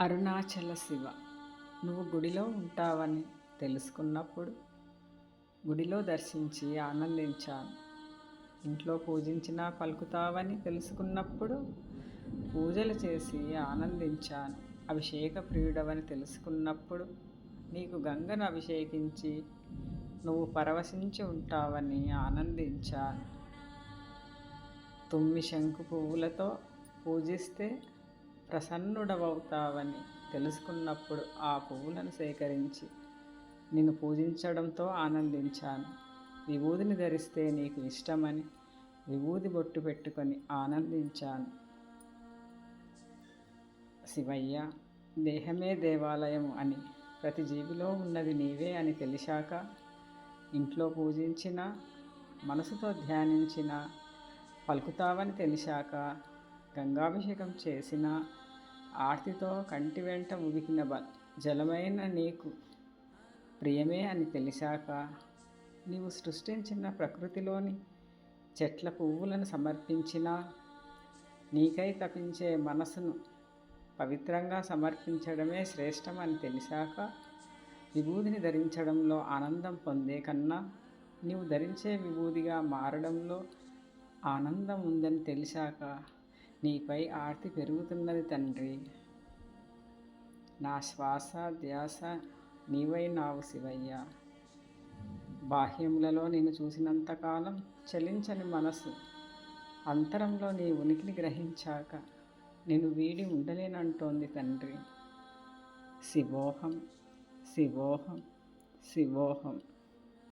అరుణాచల శివ. నువ్వు గుడిలో ఉంటావని తెలుసుకున్నప్పుడు గుడిలో దర్శించి ఆనందించాను. ఇంట్లో పూజించినా పలుకుతావని తెలుసుకున్నప్పుడు పూజలు చేసి ఆనందించాను. అభిషేక ప్రియుడవని తెలుసుకున్నప్పుడు నీకు గంగను అభిషేకించి నువ్వు పరవశించి ఉంటావని ఆనందించాను. తుమ్మి శంకు పువ్వులతో పూజిస్తే ప్రసన్నుడవవుతావని తెలుసుకున్నప్పుడు ఆ పువ్వులను సేకరించి నిన్ను పూజించడంతో ఆనందించాను. విభూదిని ధరిస్తే నీకు ఇష్టమని విభూది బొట్టు పెట్టుకొని ఆనందించాను. శివయ్య దేహమే దేవాలయం అని ప్రతి జీవిలో ఉన్నది నీవే అని తెలిసాక ఇంట్లో పూజించిన మనసుతో ధ్యానించిన పలుకుతావని తెలిసాక గంగాభిషేకం చేసిన ఆర్తితో కంటి వెంట ఉబికిన బ జలమైన నీకు ప్రియమే అని తెలిసాక నీవు సృష్టించిన ప్రకృతిలోని చెట్ల పువ్వులను సమర్పించిన నీకై తపించే మనసును పవిత్రంగా సమర్పించడమే శ్రేష్టమని తెలిసాక విభూదిని ధరించడంలో ఆనందం పొందే కన్నా నీవు ధరించే విభూదిగా మారడంలో ఆనందం ఉందని తెలిసాక నీపై ఆర్తి పెరుగుతున్నది తండ్రి. నా శ్వాస ధ్యాస నీవై నావు శివయ్య. బాహ్యములలో నేను చూసినంతకాలం చలించని మనసు. అంతరంలో నీ ఉనికిని గ్రహించాక నేను వీడి ఉండలేనంటోంది తండ్రి. శివోహం శివోహం శివోహం.